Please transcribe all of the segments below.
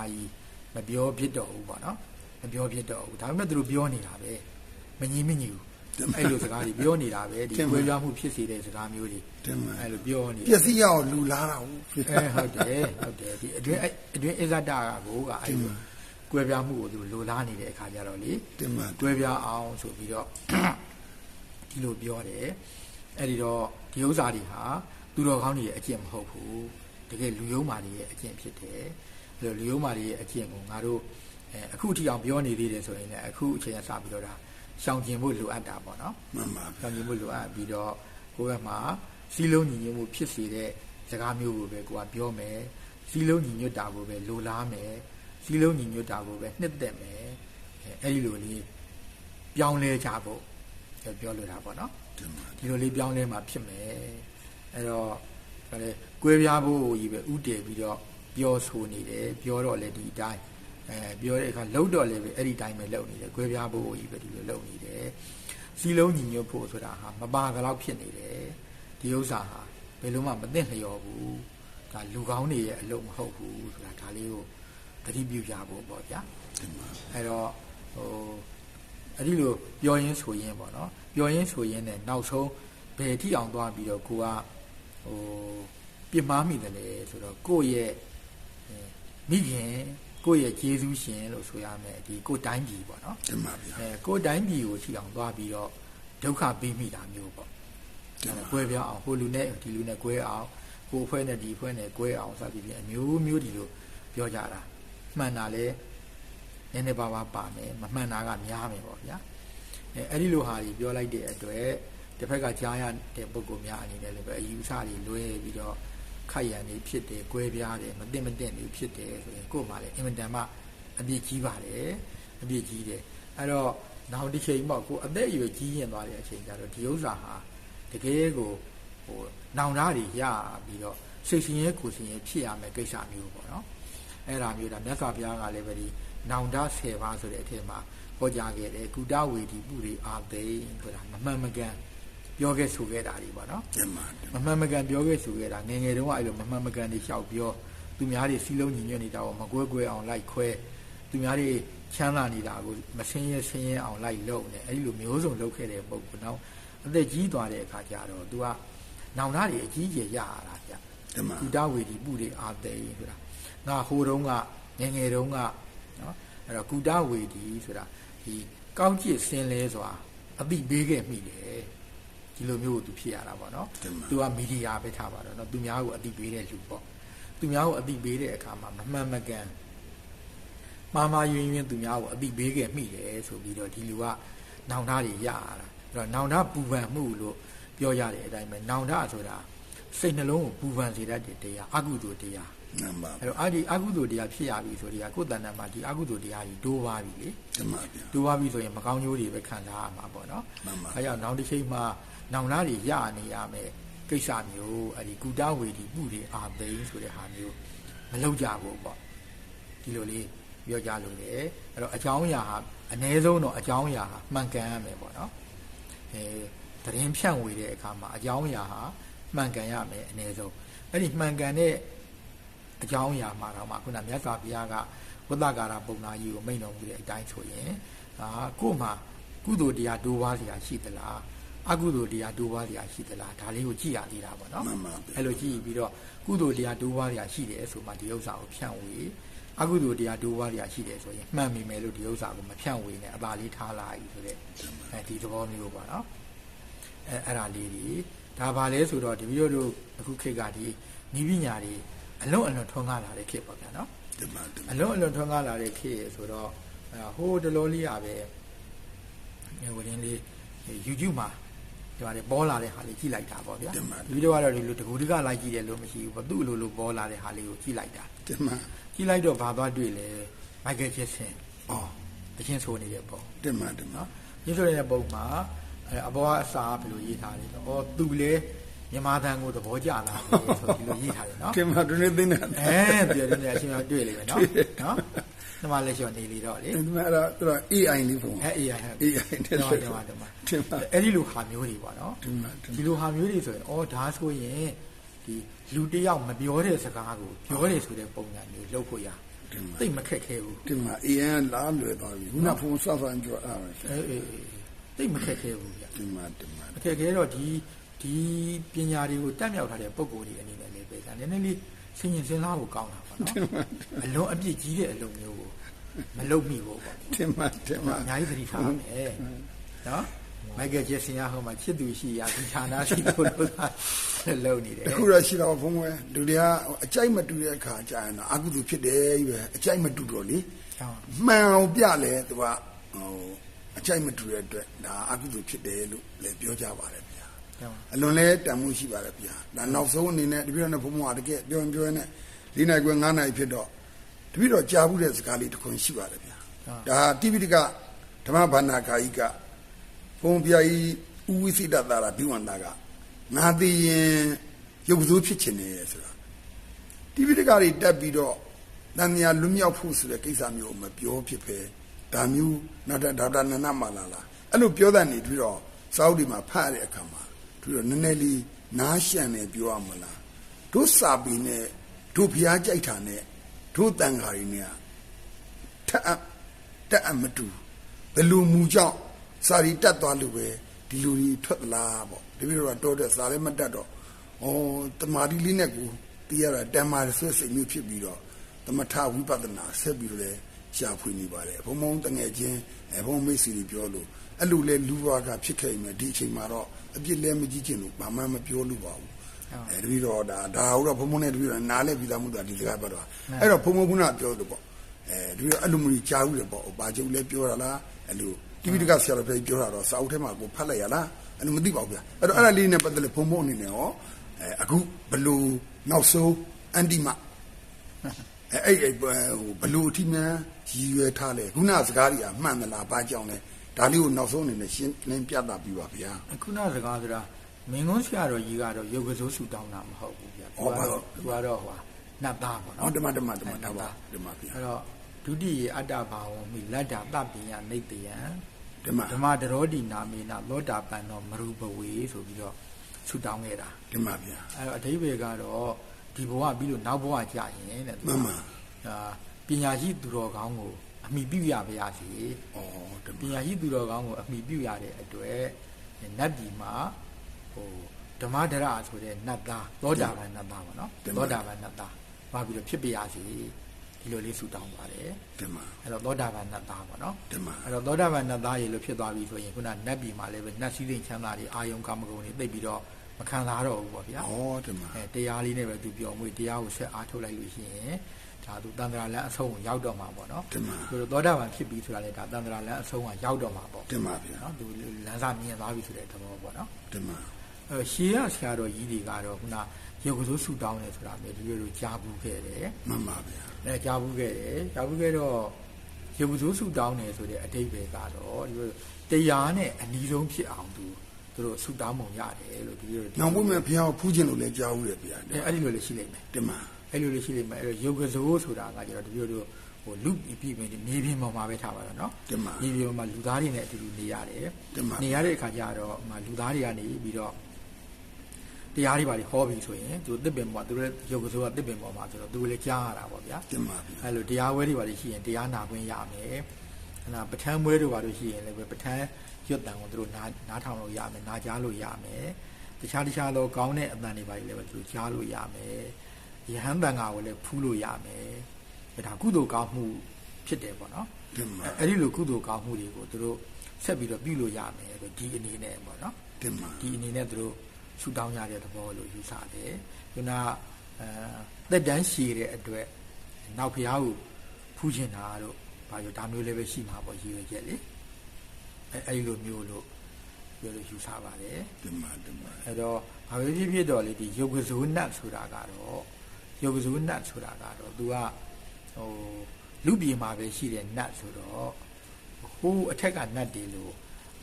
ကားကြီးမပြောဖြစ်တော့ဘူးပေါ့နော်မပြောဖြစ်တော့ဘူးဒါပေမဲ့သူတို့ပြောနေတာပဲမညီမညူအဲ့လိုစကားတွေပြောနေတာပဲဒီကွဲပြားမှုဖြစ်စေတဲ့စကားမျိုးတွေတင်ပါအဲ့လိုပြောနေပျက်စီးရအောင်လူလားတာဟုတ်ဖြစ်အဲဟုတ်တယ်ဟုတ်တယ်ဒီအတွင်းအဲ့အတွင်းအစ္ဆဒကိုကအဲ့လိုကွဲပြားမှုကိုသူလိုလားနေတဲ့အခါကျတော့လေတင်ပါတွဲပြားအောင်ဆိုပြီးတော့ဒီလိုပြောတယ်အဲ့ဒီတော့ဒီဥစ္စာတွေဟာသူတော်ကောင်းတွေရဲ့အကျင့်မဟုတ်ဘူးတကယ်လူယုံမာတွေရဲ့အကျင့်ဖြစ်တယ်အဲ့ လိုလူယုံမာတွေရဲ့အကျင့်ကိုငါတို့အဲအခုအထိအောင်ပြောနေသေးတယ်ဆိုရင်လည်းအခုအချိန်ကစပြီးတော့ဒါရှောင်ကျင်ဖို့လိုအပ်တာပေါ့နော်မှန်ပါဗျာရှောင်ကျင်ဖို့လိုအပ်ပြီးတော့ကိုယ့်ဘက်မှာစီးလုံးညီညွတ်မှုဖြစ်စေတဲ့စကားမျိုးကိုပဲကိုကပြောမယ်စီးလုံးညီညွတ်တာကိုပဲလိုလားမယ်စီးလုံးညီညွတ်တာကိုပဲနှစ်သက်မယ်အဲအဲ့ဒီလိုလေးပြောင်းလဲကြဖို့ပြောလိုတာပေါ့နော်တင်ပါဒီလိုလေးပြောင်းလဲမှာဖြစ်မယ်အဲ့တော့ဒါလေကွဲပြားဖို့ကြီးပဲဥတည်ပြီးတော့ ပြောဆိုနေတယ်ပြောတော့လေဒီအတိုင်းအဲပြောတဲ့အခါလှုပ်တော့လေပဲအဲ့ဒီတိုင်းပဲလှုပ်နေတယ်ကွဲပြားဖို့ကြီးပဲဒီလိုလှုပ်နေတယ်စီလုံးညီညွတ်ဖို့ဆိုတာဟာမပါကတော့ဖြစ်နေတယ်ဒီဥစ္စာဟာဘယ်လို့မှမသိလျော်ဘူးဒါလူကောင်းတွေရဲ့အလုပ်မဟုတ်ဘူးဆိုတာဒါလေးကိုသတိပြုကြဖို့ပေါ့ဗျာတင်ပါအဲ့တော့ဟိုအဲ့ဒီလိုပြောရင်းဆိုရင်းပေါ့နော်ပြောရင်းဆိုရင်းနဲ့နောက်ဆုံးဘယ်ထိအောင်သွားပြီးတော့ကိုကဟိုပြစ်မှားမိတယ်လေဆိုတော့ကိုယ့်ရဲ့အဲ မိခင်ကိုယ့်ရဲ့ဂျေဇုရှင်လို့ဆိုရမယ်ဒီကိုယ်တိုင်းပြည်ပေါ့နော်တင်ပါဗျာအဲကိုယ်တိုင်းပြည်ကိုထိအောင်သွားပြီးတော့ဒုက္ခပေးမိတာမျိုးပေါ့တင်ပါကွဲပြားအောင်ဟိုလူနဲ့ဒီလူနဲ့ကွဲအောင်ဟိုအဖွဲ့နဲ့ဒီအဖွဲ့နဲ့ကွဲအောင်စသဖြင့်အမျိုးမျိုးဒီလိုပြောကြတာမှန်တာလဲနည်းနည်းပါးပါးပါမယ်မမှန်တာကများမယ်ပေါ့ဗျာအဲအဲ့ဒီလိုဟာကြီးပြောလိုက်တဲ့အတွက်တစ်ဖက်ကကြားရတဲ့ပုံကောများအနေနဲ့လည်းပဲအယူဆတွေလွဲပြီးတော့ ခိုက်ရန်နေဖြစ်တယ်ကွဲပြားတယ်မသိမသိနေဖြစ်တယ်ဆိုရင်ကို့မှာလည်းအင်မတန်မှအပြစ်ကြီးပါတယ်အပြစ်ကြီးတယ်အဲ့တော့နောက်တစ်ချိန်မှကိုအသက်အရွယ်ကြီးရင်သွားတဲ့အချိန်ကျတော့ဒီဥစ္စာဟာတကယ်ကိုဟိုနောင်တတွေရပြီးတော့စိတ်ဆင်းရဲကိုယ်ဆင်းရဲဖြစ်ရမယ်ကိစ္စမျိုးပေါ့နော်အဲ့ဒါမျိုးဒါမြတ်စွာဘုရားကလည်းပဲဒီနောင်တ10ပါးဆိုတဲ့အထက်မှာဟောကြားခဲ့တယ်ကုတဝေဒီပုရိအာသိဆိုတာမမှန်မကန် ပြောခဲ့ဆိုခဲ့တာတွေပေါ့နော်တင်ပါမမှန်မကန်ပြောခဲ့ဆိုခဲ့တာငယ်ငယ်တုန်းကအဲ့လိုမမှန်မကန်တွေလျှောက်ပြောသူများတွေစီလုံးညီညွတ်နေတာကိုမကွဲကွဲအောင်လိုက်ခွဲသူများတွေချမ်းသာနေတာကိုမဆင်းရဲဆင်းရဲအောင်လိုက်လုပ်နေအဲ့ဒီလိုမျိုးစုံလုပ်ခဲ့တဲ့ပုံကနောက်အသက်ကြီးသွားတဲ့အခါကျတော့ तू ကနောင်သားတွေအကြီးကျယ်ရရတာဗျတင်ပါကုတဝေဒီပုတွေအာသိဆိုတာငါဟိုတုန်းကငယ်ငယ်တုန်းကနော်အဲ့တော့ကုတဝေဒီဆိုတာဒီကောင်းကျစ်စင်လဲစွာအတိပေးခဲ့မိတယ် ဒီလိုမျိုးကိုသူဖြစ်ရတာပေါ့နော်သူကမီဒီယာပဲထားပါတော့နော်သူများကိုအတိပေးတဲ့လူပေါ့သူများကိုအတိပေးတဲ့အခါမှာမမှန်မကန်မာမာယွင်ယွင်သူများကိုအတိပေးခဲ့မိတယ်ဆိုပြီးတော့ဒီလူကနောင်တတွေရရတာအဲ့တော့နောင်တပူပန်မှုလို့ပြောရတဲ့အတိုင်းပဲနောင်တဆိုတာစိတ်နှလုံးကိုပူပန်စေတတ်တဲ့တရားအကုသိုလ်တရားအဲ့တော့အဲ့ဒီအကုသိုလ်တရားဖြစ်ရပြီဆိုတော့ကိုယ်တဏ္ဍာမှာဒီအကုသိုလ်တရားကြီးတိုးပါပြီလေတမပါဗျာတိုးပါပြီဆိုရင်မကောင်းကျိုးတွေပဲခံစားရမှာပေါ့နော်အဲကြောင့်နောက်တစ်ချိန်မှာ နောင်လာတွေရနေရမယ်ကိစ္စမျိုးအဲဒီကုတဝေဒီပုတွေအာသိန်းဆိုတဲ့ဟာမျိုးမလုပ်ကြဘူးပေါ့ဒီလိုလေးပြောကြလို့လေအဲ့တော့အကြောင်းအရာဟာအ ਨੇ ဆုံးတော့အကြောင်းအရာဟာမှန်ကန်ရမယ်ပေါ့နော်အဲသတင်းဖြန့်ဝေတဲ့အခါမှာအကြောင်းအရာဟာမှန်ကန်ရမယ်အ ਨੇ ဆုံးအဲ့ဒီမှန်ကန်တဲ့အကြောင်းအရာမှာတော့မှခုနမြတ်စွာဘုရားကဝတ္တကာရပုံနာကြီးကိုမိန့်တော်မူတဲ့အတိုင်းဆိုရင်ဒါကို့မှာကုသိုလ်တရားဒိုးပါးစရာရှိသလား အကုသိုလ်တရားဒိုးပါးစရာရှိသလားဒါလေးကိုကြည့်ရသေးတာပေါ့နော်မှန်ပါဗျာအဲ့လိုကြည့်ပြီးတော့ကုသိုလ်တရားဒိုးပါးစရာရှိတယ်ဆိုမှဒီဥစ္စာကိုဖြန့်ဝေအကုသိုလ်တရားဒိုးပါးစရာရှိတယ်ဆိုရင်မှန်မိမယ်လို့ဒီဥစ္စာကိုမဖြန့်ဝေနဲ့အသာလေးထားလိုက်ဆိုတဲ့အဲဒီသဘောမျိုးပေါ့နော်အဲအဲ့ဒါလေးတွေဒါပါလဲဆိုတော့ဒီဗီဒီယိုတို့အခုခေတ်ကဒီနီးပညာတွေအလုံးအလွန်ထွန်းကားလာတဲ့ခေတ်ပေါ့ဗျာနော်တင်ပါတင်ပါအလုံးအလွန်ထွန်းကားလာတဲ့ခေတ်ရယ်ဆိုတော့အဲဟိုးတလောလေးရပဲငယ်ဝင်လေး YouTube မှာ ဒီမှာပေါ်လာတဲ့ဟာလေးကြည့်လိုက်တာပေါ့ဗျာဒီဗီဒီယိုကတော့ဒီလိုတကူတကလိုက်ကြည့်တယ်လို့မရှိဘူးဘာသူ့လိုလိုပေါ်လာတဲ့ဟာလေးကိုကြည့်လိုက်တာတင်ပါကြည့်လိုက်တော့ဘာသွားတွေ့လဲမိုက်ကယ်ဂျက်ဆင်အော်အချင်းဆိုနေတဲ့ပုံတင်ပါတင်ပါနော်ရင်းဆိုတဲ့ပုံမှာအဲအဘောကအစာဘယ်လိုရေးထားလဲဆိုတော့ဩသူလေမြန်မာတန်ကိုသဘောကျလာတယ်ဆိုဒီလိုရေးထားတယ်နော်တင်ပါဒုနေသိနေတာအဲပြောတယ်အချင်းများတွေ့လိမ့်မယ်နော်နော် ဒီမှာလက်လျှော်နေလီတော့လေတင်ပါအဲ့တော့သူက AI လေးပုံအဲ AI ဟဲ့ AI နဲ့တော့ဆိုဒီမှာဒီမှာတင်ပါအဲ့ဒီလိုဟာမျိုးတွေပေါ့နော်တင်ပါတင်ဒီလိုဟာမျိုးတွေဆိုရင်ဩဒါဆိုရင်ဒီလူတစ်ယောက်မပြောတဲ့စကားကိုပြောတယ်ဆိုတဲ့ပုံစံမျိုးလုပ်ဖို့ရတင်ပါသိပ်မခက်ခဲဘူးဒီမှာ AN လားလွယ်သွားပြီခုနဖုန်းဆော့ဆော့ကြောက်အားပဲအေးအေးအေးသိပ်မခက်ခဲဘူးဗျဒီမှာဒီမှာအခက်အခဲတော့ဒီဒီပညာတွေကိုတက်မြောက်ထားတဲ့ပုံကိုယ်တွေအနေနဲ့လည်းပဲဒါနည်းနည်းလေးစဉ်းကျင်စဉ်းစားဖို့ကောင်းတာပေါ့နော်အလွန်အပြစ်ကြီးတဲ့အလုပ်မျိုးကို မလုပ်မိဘူးပေါ့ဒီမှာဒီမှာအများကြီးသတိထားရမယ်နော်မိုက်ကယ်ဂျက်ဆင်ကဟိုမှာချစ်သူရှိရာဒီဌာနရှိလို့လို့လုပ်နေတယ်တခုတော့ရှိတော့ဘုံဝဲလူတွေကအကြိုက်မတူတဲ့အခါကြာရင်တော့အကုသိုလ်ဖြစ်တယ်ကြီးပဲအကြိုက်မတူတော့လေဟုတ်မှန်အောင်ပြလဲသူကဟိုအကြိုက်မတူတဲ့အတွက်ဒါအကုသိုလ်ဖြစ်တယ်လို့လည်းပြောကြပါတယ်ဗျာဟုတ်အလွန်လဲတန်မှုရှိပါတယ်ဗျာဒါနောက်ဆုံးအနေနဲ့တပည့်တော်နဲ့ဘုံဘုံကတကယ်ပြောရင်ပြောရင်နဲ့၄နိုင်ခွဲ၅နိုင်ဖြစ်တော့ တပည့်တော်ကြားဘူးတဲ့စကားလေးတစ်ခွန်းရှိပါတယ်ဗျာဒါတိပိဋကဓမ္မဘာနာကာယိကဘုံပြာကြီးဥဝိသိတတာရာဘိဝန္တာကငါသိရင်ရုပ်စိုးဖြစ်ခြင်းနေဆိုတာတိပိဋကတွေတက်ပြီးတော့တန်မြာလွတ်မြောက်ဖို့ဆိုတဲ့ကိစ္စမျိုးမပြောဖြစ်ပဲဒါမျိုးနောက်တဲ့ဒေါက်တာနန္ဒမာလာလာအဲ့လိုပြောတဲ့နေပြီးတော့စာအုပ်ဒီမှာဖတ်ရတဲ့အခါမှာပြီးတော့နည်းနည်းလေးနားရှံနေပြောရမလားတို့စာပေနဲ့တို့ဘုရားကြိုက်တာနဲ့ တို့တန်ဃာတွေနဲ့ထက်အပ်တက်အပ်မတူဘယ်လိုမူကြောင့်စာရီတက်သွားလို့ပဲဒီလူကြီးထွက်သလားပေါ့တပည့်တော်ကတော်တဲ့စာလည်းမတက်တော့ဩတမာတိလေးနဲ့ကိုတည်ရတာတမ္မာဆွဲစိတ်မျိုးဖြစ်ပြီးတော့သမထဝိပဿနာဆက်ပြီးတော့လဲရှားဖွေနေပါတယ်ဘုံဘုံတငယ်ချင်းအဲဘုံမိတ်ဆွေတွေပြောလို့အဲ့လိုလဲလူဘွားကဖြစ်ခဲ့ရင်ဒီအချိန်မှာတော့အပြစ်လဲမကြီးချင်လို့ဘာမှမပြောလို့ပါဘူး အဲတပည့်တော်ဒါဒါဟုတ်တော့ဘုံဘုံနဲ့တပည့်တော်နားလဲပြီးသားမှုတာဒီစကားပတ်တော့အဲ့တော့ဘုံဘုံကပြောလို့ပေါ့အဲတပည့်တော်အဲ့လိုမျိုးကြားဦးတယ်ပေါ့ဘာကျုပ်လဲပြောရလားအဲ့လိုတိပိဋကဆရာတော်ပြပြောတာတော့စာအုပ်ထဲမှာကိုဖတ်လိုက်ရလားအဲ့လိုမသိပါဘူးဗျအဲ့တော့အဲ့ဒါလေးနဲ့ပတ်သက်လို့ဘုံဘုံအနေနဲ့ရောအဲအခုဘလူနောက်ဆုံးအန်တီမအဲအဲ့အဲ့ဟိုဘလူအထိမှန်ရည်ရွယ်ထားလဲခုနစကားကြီးကမှန်သလားဘာကြောင့်လဲဒါလေးကိုနောက်ဆုံးအနေနဲ့ရှင်းလင်းပြသပြီးပါဗျာခုနစကားဆိုတာ မင်းကုန်းဆရာတော်ကြီးကတော့ရုပ်ကစိုးဆူတောင်းတာမဟုတ်ဘူးဗျဟောပါတော့သူကတော့ဟိုနတ်သားပေါ့ဟောနော်ဓမ္မဓမ္မဓမ္မဒါပါဓမ္မဗျာအဲ့တော့ဒုတိယအတ္တဘာဝမိလတ္တာတပ္ပိယနေတယံဓမ္မဓမ္မတရောတိနာမေနသောတာပန်တော်မရူပဝေဆိုပြီးတော့ဆူတောင်းခဲ့တာဓမ္မဗျာအဲ့တော့အဓိပ္ပာယ်ကတော့ဒီဘဝပြီးလို့နောက်ဘဝကြာရင်တဲ့သူမှန်ပါအာပညာရှိသူတော်ကောင်းကိုအမိပြုရပါရစေဩဓမ္မပညာရှိသူတော်ကောင်းကိုအမိပြုရတဲ့အတွက်နတ်ပြည်မှာ ဟိုဓမ္မဒရဆိုတဲ့နတ်သားသောတာပန်နတ်သားပေါ့နော်သောတာပန်နတ်သားဘာပြီးတော့ဖြစ်ပါရစေဒီလိုလေးဆူတောင်းပါတယ် ဓမ္မ အဲ့တော့သောတာပန်နတ်သားပေါ့နော် ဓမ္မ အဲ့တော့သောတာပန်နတ်သားရေလို့ဖြစ်သွားပြီဆိုရင်ခုနနတ်ပြည်မှာလည်းပဲနတ်စည်းစိမ်ချမ်းသာတွေအာယုံကာမဂုဏ်တွေသိပ်ပြီးတော့မခံစားတော့ဘူးပေါ့ဗျာ ဩဓမ္မ အဲတရားလေးနဲ့ပဲသူပြောမွေးတရားကိုဆက်အားထုတ်လိုက်လို့ရှိရင်ဒါသူတန်ត្រာလန်းအဆုံးကိုရောက်တော့မှာပေါ့နော် ဓမ္မ သူတို့သောတာပန်ဖြစ်ပြီဆိုတာလေဒါတန်ត្រာလန်းအဆုံးကရောက်တော့မှာပေါ့ ဓမ္မဗျာ နော်သူလမ်းစာမြင်သွားပြီဆိုတဲ့သဘောပေါ့နော် ဓမ္မ အဲ ရှေးရဆရာတော်ကြီးတွေကတော့ခုနရုပ်ကစိုးဆူတောင်းတယ်ဆိုတာမျိုးဒီလိုလိုကြားဘူးခဲ့တယ် မှန်ပါဗျာ အဲကြားဘူးခဲ့တယ်ကြားဘူးခဲ့တော့ရုပ်ကစိုးဆူတောင်းတယ်ဆိုတဲ့အတိတ်ပဲကတော့ဒီလိုတရားနဲ့အနီးဆုံးဖြစ်အောင်သူသူတို့ဆူတောင်းပုံရတယ်လို့ဒီလို နောက်ပွင့်မဲ့ဘုရားကိုဖူးခြင်းလို့လည်းကြားဦးတယ်ဗျာ အဲအဲ့ဒီလိုလည်းရှိလိမ့်မယ် ဓမ္မ အဲ့လိုလေးရှိလိမ့်မယ်အဲ့တော့ယောဂဇိုးဆိုတာကကျတော့တပြို့တို့ဟိုလူပြည်ပြည်မြေပြင်ပေါ်မှာပဲထားပါတော့เนาะ ဓမ္မ မြေပြင်ပေါ်မှာလူသားတွေနဲ့အတူတူနေရတယ် ဓမ္မ နေရတဲ့အခါကျတော့ဟိုမှာလူသားတွေကနေပြီးတော့ တရားတွေပါတွေဟောပြီးဆိုရင်သူတစ်ပင်ပေါ်သူတို့ယောဂဇိုးကတစ်ပင်ပေါ်မှာဆိုတော့သူလည်းကြားရတာပေါ့ဗျာဓမ္မဗျာအဲ့လိုတရားဝဲတွေပါတွေရှိရင်တရားနာခွင့်ရမယ်အဲ့ဒါပဋ္ဌာန်းမွဲတွေပါလို့ရှိရင်လည်းပဲပဋ္ဌာန်းရွတ်တန်ကိုသူတို့နားနားထောင်လို့ရမယ်နားကြားလို့ရမယ်တခြားတခြားသောကောင်းတဲ့အတန်တွေပါတွေလည်းပဲသူတို့ကြားလို့ရမယ်ယဟန်တန်ဃာကိုလည်းဖူးလို့ရမယ်အဲဒါကုသိုလ်ကောင်းမှုဖြစ်တယ်ပေါ့နော်ဓမ္မအဲအဲ့ဒီလိုကုသိုလ်ကောင်းမှုတွေကိုသူတို့ဆက်ပြီးတော့ပြုလို့ရမယ်ဆိုဒီအနေနဲ့ပေါ့နော်ဓမ္မဒီအနေနဲ့သူတို့ ဆူတောင်းရတဲ့သဘောလို့ယူဆတယ်ခုနအဲတက်တန်းရှည်တဲ့အတွက်နောက်ဖျားကိုဖူးချင်တာတို့ဘာလို့ဒါမျိုးလည်းပဲရှိမှာပေါ့ရည်ရွယ်ချက်လေအဲအဲ့ဒီလိုမျိုးလို့ပြောလို့ယူဆပါတယ်ဓမ္မဓမ္မအဲ့တော့ဘာပဲဖြစ်ဖြစ်တော့လေဒီယုတ်ကဇိုးနတ်ဆိုတာကတော့ယုတ်ကဇိုးနတ်ဆိုတာကတော့ तू ကဟိုလူပြေမှာပဲရှိတဲ့နတ်ဆိုတော့ဟိုးအထက်ကနတ်တွေလို့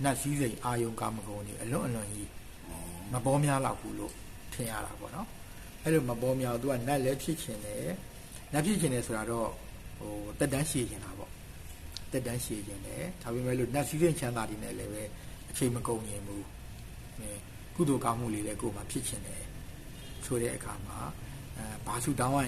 နတ်စည်းစိမ်အာယုံကာမဂုဏ်တွေအလွန်အလွန်ကြီး မပေါ်များတော့ဘူးလို့ထင်ရတာပေါ့နော်အဲ့လိုမပေါ်များဘူး तू ကနတ်လည်းဖြစ်ချင်တယ်နတ်ဖြစ်ချင်တယ်ဆိုတာတော့ဟိုတက်တန်းရှည်ချင်တာပေါ့တက်တန်းရှည်ချင်တယ်ဒါပေမဲ့လို့နတ်စည်းစိမ်ချမ်းသာတွေနဲ့လည်းပဲအချိန်မကုန်ရင်ဘူးအဲကုသိုလ်ကောင်းမှုလေးလည်းကိုယ်မှာဖြစ်ချင်တယ်ဆိုတဲ့အခါမှာအဲဘာစုတောင်းရရင်